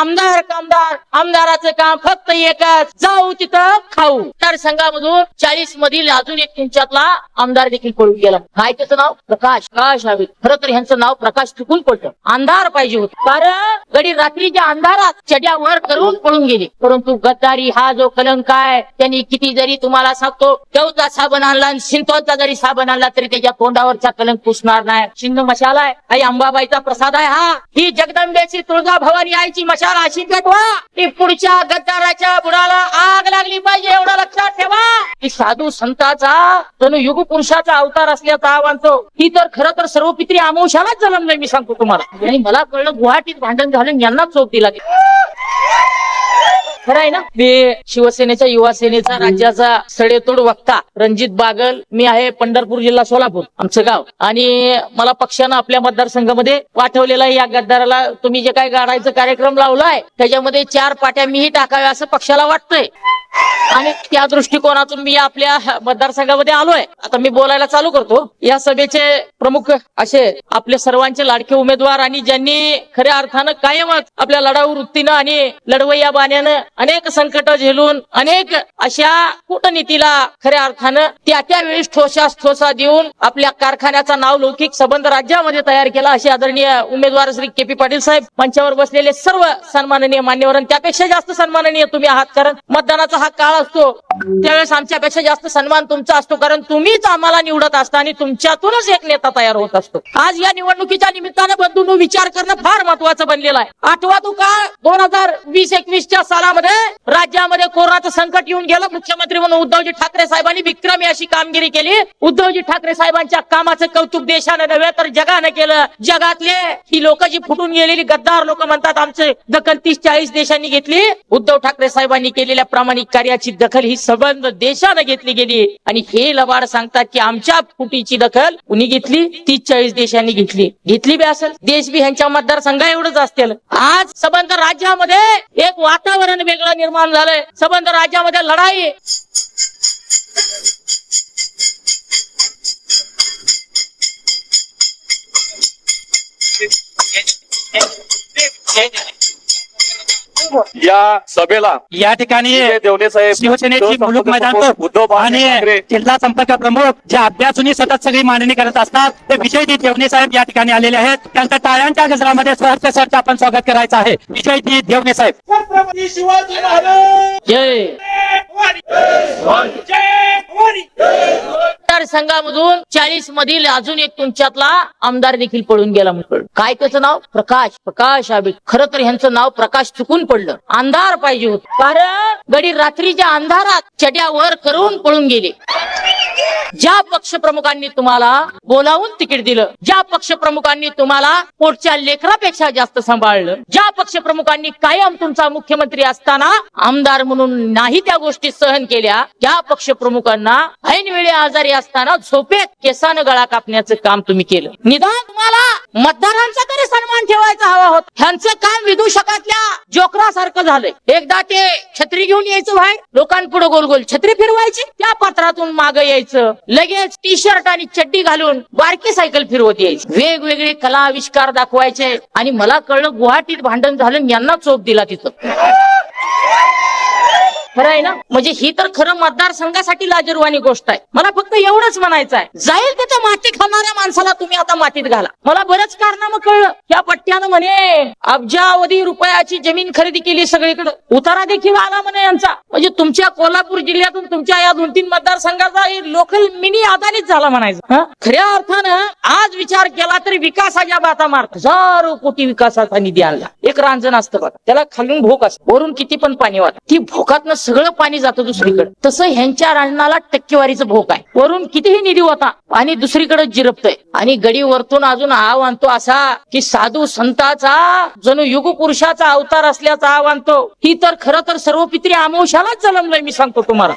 आमदार कामदार आमदाराचं काम फक्त एकच. जाऊ तिथं खाऊ. तर संघामधून चाळीस मधील अजून एक त्यांच्यातला आमदार देखील पळून गेला. काय त्याचं नाव? प्रकाश. प्रकाश हवे खरं तर ह्यांचं नाव प्रकाश चुकून पडतं अंधार पाहिजे होत. कारण गडी रात्रीच्या अंधारात चड्या वर करून पळून गेले. परंतु गद्दारी हा जो कलंक आहे त्यांनी किती जरी तुम्हाला सांगतो देवचा साबण आणला आणि शिंतोचा जरी साबण आणला तरी त्याच्या तोंडावरचा कलंक पुसणार नाही. शिंद मशाला आहे. आई अंबाबाईचा प्रसाद आहे हा. ही जगदंबेची तुळजा भवानी आईची मशाला अशी पेटवा ती पुढच्या गद्दाराच्या बुडाला की साधू संताचा जणू युग पुरुषाचा अवतार असल्याचा आव्हानतो ही तर खरं तर सर्व पित्री आमवशालाच जलन नाही मी सांगतो तुम्हाला. आणि मला कळलं गुवाहाटीत भांडण झालं यांना चोप दिला खरं आहे ना? मी शिवसेनेचा युवा सेनेचा राज्याचा सडेतोड वक्ता रणजित बागल. मी आहे पंढरपूर जिल्हा सोलापूर आमचं गाव. आणि मला पक्षानं आपल्या मतदारसंघामध्ये पाठवलेला आहे या गद्दाराला. तुम्ही जे काय गाडायचा कार्यक्रम लावलाय त्याच्यामध्ये चार पाट्या मीही टाकाव्या असं पक्षाला वाटतंय. आणि त्या दृष्टिकोनातून मी आपल्या मतदारसंघामध्ये आलोय. आता मी बोलायला चालू करतो. या सभेचे प्रमुख असे आपले सर्वांचे लाडके उमेदवार आणि ज्यांनी खऱ्या अर्थानं कायमच आपल्या लढाऊ वृत्तीनं आणि लढवय्या बाण्यानं अनेक संकट झेलून अनेक अशा कूटनीतीला खऱ्या अर्थानं त्या त्या वेळेस ठोसा ठोसा देऊन आपल्या कारखान्याचा नाव लौकिक संबंध राज्यामध्ये तयार केला असे आदरणीय उमेदवार श्री के पी पाटील साहेब. मंचावर बसलेले सर्व सन्माननीय मान्यवर त्यापेक्षा जास्त सन्माननीय तुम्ही आहात. कारण मतदानाचा हा काळ असतो. त्यावेळेस आमच्यापेक्षा जास्त सन्मान तुमचा असतो. कारण तुम्हीच आम्हाला निवडत असता आणि तुमच्यातूनच एक नेता तयार होत असतो. आज या निवडणुकीच्या निमित्तानं बंधूंनो विचार करणं फार महत्वाचं बनलेलं आहे. आठवा तू काळ दोन हजार वीस एकवीसच्या सालामध्ये राज्यामध्ये कोरोनाचं संकट येऊन गेलं. मुख्यमंत्री म्हणून उद्धवजी ठाकरे साहेबांनी विक्रमी अशी कामगिरी केली. उद्धवजी ठाकरे साहेबांच्या कामाचं कौतुक देशानं नव्हे तर जगानं केलं. जगातले ही लोक जी फुटून गेलेली गद्दार लोक म्हणतात आमचे दखल तीस चाळीस देशांनी घेतली. उद्धव ठाकरे साहेबांनी केलेल्या प्रामाणिक कार्याची दखल ही संबंध देशानं घेतली गेली. आणि हे लबाड सांगतात की आमच्या फुटीची दखल कुणी घेतली? तीस चाळीस देशांनी घेतली. घेतली बी असेल. देश बी ह्यांच्या मतदारसंघा एवढंच असतील. आज संबंध राज्यामध्ये एक वातावरण वेगळं निर्माण झालंय. संबंध राज्यामध्ये लढाई. या सभेला या ठिकाणी विजय देवणे साहेब शिवसेनेची मुलुक मैदान उद्धव आणि जिल्हा संपर्क प्रमुख जे अभ्यासून सतत सगळी मांडणी करत असतात ते विजयजी देवणे साहेब या ठिकाणी आलेले आहेत. त्यांचं टाळ्यांच्या गजरामध्ये सहर्ष सहर्ष आपण स्वागत करायचं आहे. विजयजी देवणे साहेब. छत्रपती शिवाजी महाराज. जय. जय भवानी. मतदार मतदारसंघामधून चाळीस मधील अजून एक तुमच्यातला आमदार देखील पळून गेला म्हणून काय त्याचं नाव? प्रकाश. प्रकाश आबे खर तर ह्यांचं नाव प्रकाश चुकून पडलं. अंधार पाहिजे होत. कारण गडी रात्रीच्या अंधारात चट्यावर करून पळून गेले. ज्या पक्ष प्रमुखांनी तुम्हाला बोलावून तिकीट दिलं ज्या पक्ष प्रमुखांनी तुम्हाला पोटच्या लेकरापेक्षा जास्त सांभाळलं ज्या पक्ष प्रमुखांनी कायम तुमचा मुख्यमंत्री असताना आमदार म्हणून नाही त्या गोष्टी सहन केल्या त्या पक्ष प्रमुखांना ऐनवेळी आजारी असताना झोपेत केसानं गळा कापण्याचं काम तुम्ही केलं. निदान तुम्हाला मतदारांचा तरी सन्मान ठेवायचा हवा होता. ह्यांचं काम विदूषकातल्या जोकरासारखं झालंय. एकदा ते छत्री घेऊन यायचं भाई लोकांपुढे गोल गोल छत्री फिरवायची त्या पात्रातून माग यायचं लगेच टी शर्ट आणि चड्डी घालून बारकी सायकल फिरवत यायची. वेगवेगळे कला आविष्कार दाखवायचे आणि मला कळलं गुवाहाटीत भांडण झालं यांना चोप दिला तिथं. खरं आहे ना? म्हणजे ही तर खरं मतदारसंघासाठी लाजरवाणी गोष्ट आहे. मला फक्त एवढंच म्हणायचं आहे. जाईल त्याच्या माती खाणाऱ्या माणसाला तुम्ही आता मातीत घाला. मला बरंच कारनामं कळलं. या पट्ट्यानं म्हणे अब्जावधी रुपयाची जमीन खरेदी केली सगळीकडे. उतारा देखील आला म्हणे यांचा. म्हणजे तुमच्या कोल्हापूर जिल्ह्यातून तुमच्या या दोन तीन मतदारसंघाचा लोकल मिनी अदानीच झाला म्हणायचं. खऱ्या अर्थानं आज विचार केला तरी विकासाच्या बाता मारत हजारो कोटी विकासाचा निधी आणला. एक रांजण असतं बघा. त्याला खालून भोक असतो. वरून किती पण पाणी वाहत ती भोकातनं सगळं पाणी जातं दुसरीकडे. तसं ह्यांच्या रांजणाला टक्केवारीचं भोक आहे. वरून कितीही निधी होता पाणी दुसरीकडे जिरपतय. आणि गडी वरतून अजून आव आणतो असा की साधू संताचा जणू युग पुरुषाचा अवतार असल्याचा आव आणतो. ही तर खरं तर सर्व पित्री अमावशालाच जन्मलंय मी सांगतो तुम्हाला.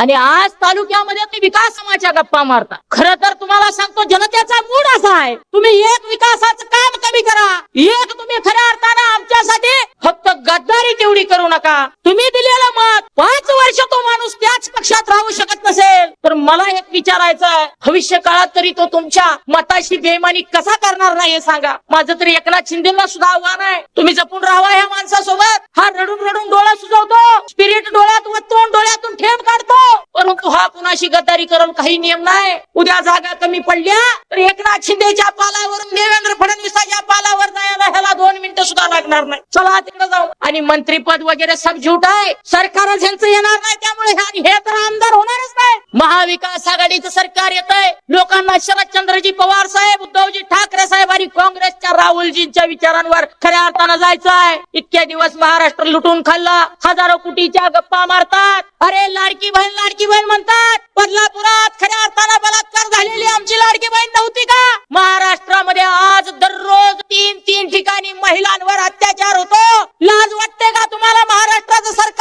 आणि आज तालुक्यामध्ये तुम्ही विकास समाजच्या गप्पा मारता. खर तर तुम्हाला सांगतो जनतेचा मूड असा आहे. तुम्ही एक विकासाचं काम कमी करा. एक तुम्ही खऱ्या अर्थानं आमच्यासाठी फक्त गद्दारी तेवढी करू नका. तुम्ही दिलेलं मत पाच वर्ष तो माणूस त्याच पक्षात राहू शकत नसेल तर मला एक विचारायचं आहे भविष्य काळात तरी तो तुमच्या मताशी बेमानी कसा करणार नाही हे सांगा. माझं तरी एकनाथ शिंदेला सुद्धा आव्हान आहे. तुम्ही जपून राहावा ह्या माणसासोबत. हा रडून रडून डोळा सुजवतो. स्पिरिट डोळ्यात वतून डोळ्यातून थेंब काढतो. परंतु हा कुणाशी गद्दारी करून काही नियम नाही. उद्या जागा कमी पडल्या तर एकनाथ शिंदेच्या पालावरून देवेंद्र फडणवीसाच्या पालावर जायला ह्याला दोन मिनिटं सुद्धा लागणार नाही. चला तिकडे जाऊ. आणि मंत्रीपद वगैरे सब झूट आहे. सरकारच ह्यांचं येणार नाही. त्यामुळे हे- तर आमदार होणारच नाही. महाविकास आघाडी आघाडीचं सरकार येत आहे. लोकांना शरदचंद्रजी पवार साहेब उद्धवजी ठाकरे साहेब आणि काँग्रेसच्या राहुलजींच्या विचारांवर खऱ्या अर्थानं जायचं आहे. इतके दिवस महाराष्ट्र लुटून खाल्ला. हजारो कोटीच्या गप्पा मारतात. अरे लाडकी बहीण लाडकी बहीण म्हणतात बदलापुरात खऱ्या अर्थानं बलात्कार झालेली आमची लाडकी बहीण नव्हती का? महाराष्ट्रामध्ये आज दररोज तीन तीन ठिकाणी महिलांवर अत्याचार होतो. लाज वाटते का तुम्हाला महाराष्ट्राचं सरकार?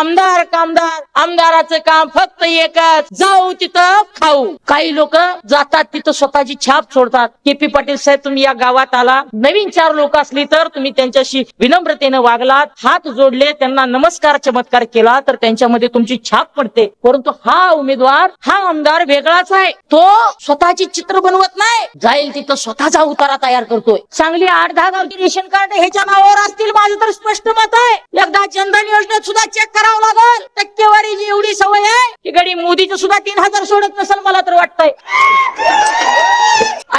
आमदार कामदार आमदाराचं काम फक्त एकच जाऊ तिथं खाऊ. काही लोक जातात तिथं स्वतःची छाप सोडतात. के पी पाटील साहेब तुम्ही या गावात आला. नवीन चार लोक असली तर तुम्ही त्यांच्याशी विनम्रतेने वागलात हात जोडले त्यांना नमस्कार चमत्कार केला तर त्यांच्यामध्ये तुमची छाप पडते. परंतु हा उमेदवार हा आमदार वेगळाच आहे. तो स्वतःची चित्र बनवत नाही. जाईल तिथं स्वतःचा उतारा तयार करतोय. चांगली आठ दहा गावची रेशन कार्ड ह्याच्या नावावर असतील माझं तर स्पष्ट मत आहे. एकदा जनधन योजनेत सुद्धा चेक करा. करावं लागल टक्केवारीची एवढी सवय आहे की गडी मोदीचं सुद्धा तीन हजार सोडत नसेल मला तर वाटतंय.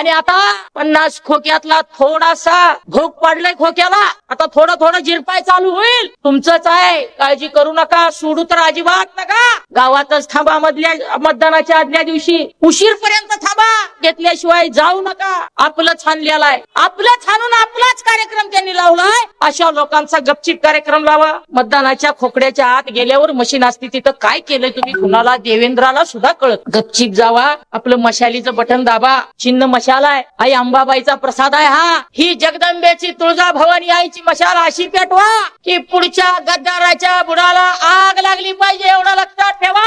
आणि आता पन्नास खोक्यातला थोडासा भोग पडलाय खोक्याला. आता थोडं थोडं जिरपाय चालू होईल. तुमचंच आहे. काळजी करू नका. सोडू तर अजिबात नका. गावातच थांबा मधल्या मतदानाच्या आदल्या दिवशी. उशीर पर्यंत थांबा. घेतल्याशिवाय जाऊ नका. आपलं छानलेलं आहे आपलं छानून आपलाच कार्यक्रम त्यांनी लावलाय. अशा लोकांचा गपचिप कार्यक्रम लावा. मतदानाच्या खोकड्याच्या आत गेल्यावर मशीन असते तिथं काय केलंय तुम्ही? कुणाला? देवेंद्राला सुद्धा कळत. गपचिप जावा. आपलं मशालीचं बटन दाबा. चिन्ह मशाल आहे आई अंबाबाईचा प्रसाद आहे हा. ही जगदंबेची तुळजा भवानी आईची मशाल अशी पेटवा की पुढच्या गद्दाराच्या बुडाला आग लागली पाहिजे एवढा लक्षात ठेवा.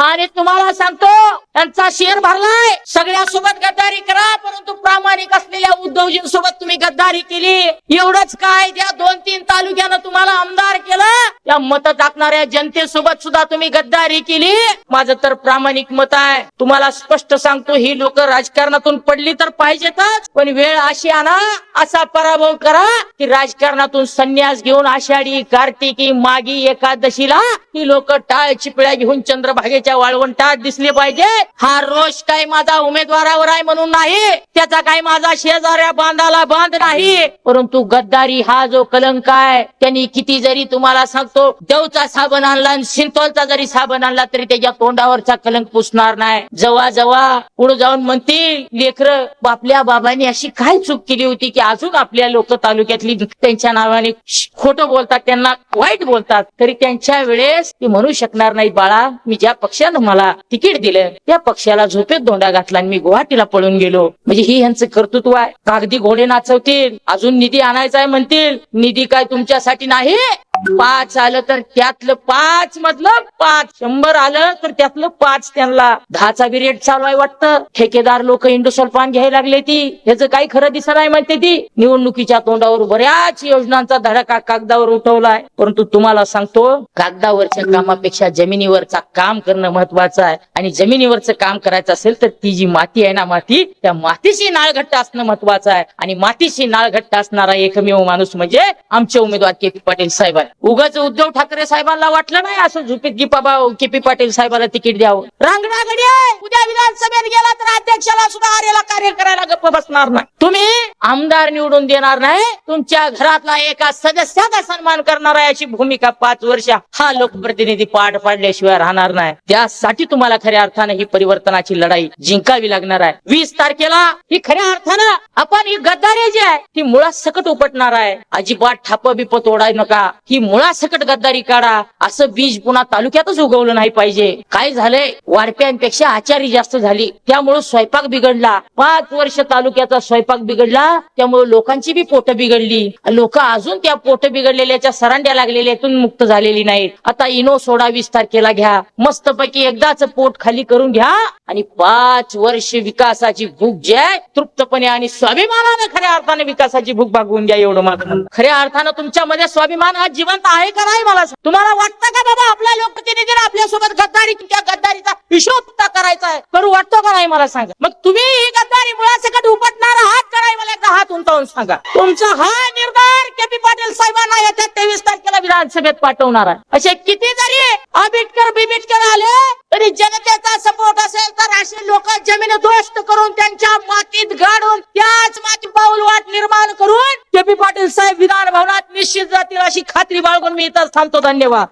आणि तुम्हाला सांगतो त्यांचा शेर भरलाय. सगळ्या सोबत गद्दारी करा परंतु प्रामाणिक असलेल्या उद्धवजींसोबत तुम्ही गद्दारी केली. एवढंच काय त्या दोन तीन तालुक्यानं तुम्हाला आमदार केलं त्या मत टाकणाऱ्या जनतेसोबत सुद्धा तुम्ही गद्दारी केली. माझं तर प्रामाणिक मत आहे. तुम्हाला स्पष्ट सांगतो ही लोक राजकारणातून पडली तर पाहिजेतच. पण वेळ अशी आणा असा पराभव करा की राजकारणातून संन्यास घेऊन आषाढी कार्तिकी मागी एकादशीला ही लोक टाळ चिपळ्या घेऊन चंद्रभागे चंद्रभागेच्या वाळवंटात दिसले पाहिजे. हा रोष काही माझा उमेदवारावर आहे म्हणून नाही. त्याचा काही माझा शेजाऱ्या बांधाला बांध नाही. परंतु गद्दारी हा जो कलंक आहे त्यांनी किती जरी तुम्हाला सांगतो देवचा साबण आणला आणि सिंतोलचा जरी साबण आणला तरी त्याच्या तोंडावरचा कलंक पुसणार नाही. जवा जवा पुढे जाऊन म्हणतील लेकर आपल्या बाबांनी अशी काय चूक केली होती की अजून आपल्या लोक तालुक्यातली त्यांच्या नावाने खोटं बोलतात त्यांना वाईट बोलतात. तरी त्यांच्या वेळेस ते म्हणू शकणार नाही बाळा मी ज्या पक्षानं मला तिकीट दिलं. त्या पक्षाला झोपेत दोंडा घातला आणि मी गुवाहाटीला पळून गेलो. म्हणजे ही यांचं कर्तृत्व आहे. कागदी घोडे नाचवतील. अजून निधी आणायचा आहे म्हणतील. निधी काय तुमच्यासाठी नाही? पाच आलं तर त्यातलं पाच मधलं पाच. शंभर आलं तर त्यातलं पाच त्यांना. दहाचा बी रेट चालू आहे वाटतं. ठेकेदार लोक इंडोसोल पान घ्यायला लागले ती. ह्याचं काही खरं दिसत नाही माहिती ती. निवडणुकीच्या तोंडावर बऱ्याच योजनांचा धडाका कागदावर उठवलाय. परंतु तुम्हाला सांगतो कागदावरच्या कामापेक्षा जमिनीवरचा काम करणं महत्वाचं आहे. आणि जमिनीवरचं काम करायचं असेल तर ती जी माती आहे ना माती त्या मातीशी नाळ घट्ट असणं महत्वाचं आहे. आणि मातीशी नाळ घट्ट असणारा एकमेव माणूस म्हणजे आमचे उमेदवार के पी पाटील साहेब आहे उगाच उद्धव ठाकरे साहेबांना वाटलं नाही असं झुपीत गिपाबा बाबा के पी पाटील साहेबाला तिकीट द्यावं. रांगणागडी आहे. उद्या विधानसभेत गेला तर अध्यक्षाला सुद्धा आरेला कार्य करायला गप्प बसणार नाही. तुम्ही आमदार निवडून देणार नाही. तुमच्या घरातला एका सदस्याचा सन्मान करणार आहे अशी भूमिका पाच वर्ष हा लोकप्रतिनिधी पाठ पाडल्याशिवाय राहणार नाही. त्यासाठी तुम्हाला खऱ्या अर्थानं ही परिवर्तनाची लढाई जिंकावी लागणार आहे. वीस तारखेला ही खऱ्या अर्थानं आपण ही गद्दारी जी आहे ती मुळात सकट उपटणार आहे. अजिबात ठाप बिप तोडाय नका. की मुळासकट गद्दारी काढा. असं बीज पुन्हा तालुक्यातच उगवलं नाही पाहिजे. काय झालंय? वारप्यांपेक्षा आचारी जास्त झाली. त्यामुळे स्वयंपाक बिघडला. पाच वर्ष तालुक्याचा स्वयंपाक बिघडला. त्यामुळे लोकांची बी पोट बिघडली. लोक अजून त्या पोट बिघडलेल्याच्या सरांड्या लागलेल्यातून मुक्त झालेली नाहीत. आता इनो सोडा वीस तारखेला घ्या. मस्तपैकी एकदाच पोट खाली करून घ्या. आणि पाच वर्ष विकासाची भूक जी आहे तृप्तपणे आणि स्वाभिमानाने खऱ्या अर्थाने विकासाची भूक भागवून घ्या एवढं मात्र. खऱ्या अर्थानं तुमच्यामध्ये स्वाभिमान आज जिवंत आहे का नाही मला तुम्हाला वाटतं का बाबा आपल्या लोकप्रतिनिधीने आपल्यासोबत गद्दारी त्या गद्दारीचा हिशोब करायचा आहे? करू वाटतो का नाही मला सांगा? मग तुम्ही ही गद्दारी मुळासकट उपटणारा हात कराय मला एकदा हात उंचावून सांगा. तुमचा हा निर्धार के पी पाटील साहेबांना येत्या तेवीस तारखे विधानसभेत पाठवणार आहे. असे कितीतरी आंबेडकर बिबिटकर आले तरी जनतेचा सपोर्ट असेल तर असे लोक जमीन दोस्त करून त्यांच्या मातीत गाडून त्याच माती पाऊल वाट निर्माण करून के पी पाटील साहेब विधान भवनात निश्चित जातील अशी खात्री बाळगून मी इथं थांबतो. धन्यवाद.